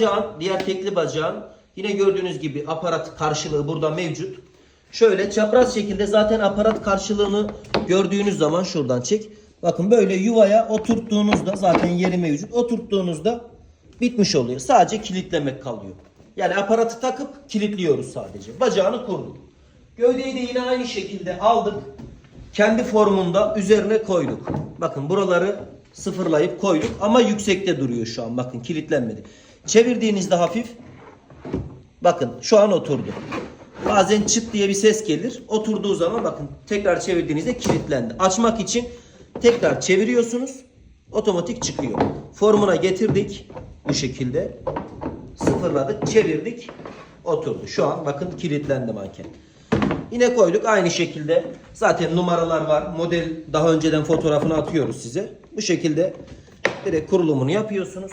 bacağın, diğer tekli bacağın yine gördüğünüz gibi aparat karşılığı burada mevcut. Şöyle çapraz şekilde zaten aparat karşılığını gördüğünüz zaman şuradan çek. Bakın böyle yuvaya oturttuğunuzda zaten yeri mevcut. Oturttuğunuzda bitmiş oluyor. Sadece kilitlemek kalıyor. Yani aparatı takıp kilitliyoruz sadece. Bacağını kurduk. Gövdeyi de yine aynı şekilde aldık. Kendi formunda üzerine koyduk. Bakın buraları sıfırlayıp koyduk ama yüksekte duruyor şu an. Bakın kilitlenmedi. Çevirdiğinizde hafif bakın şu an oturdu. Bazen çıt diye bir ses gelir. Oturduğu zaman bakın tekrar çevirdiğinizde kilitlendi. Açmak için tekrar çeviriyorsunuz. Otomatik çıkıyor. Formuna getirdik bu şekilde. Sıfırladık, çevirdik. Oturdu. Şu an bakın kilitlendi manken. Yine koyduk aynı şekilde. Zaten numaralar var. Model daha önceden fotoğrafını atıyoruz size. Bu şekilde direkt kurulumunu yapıyorsunuz.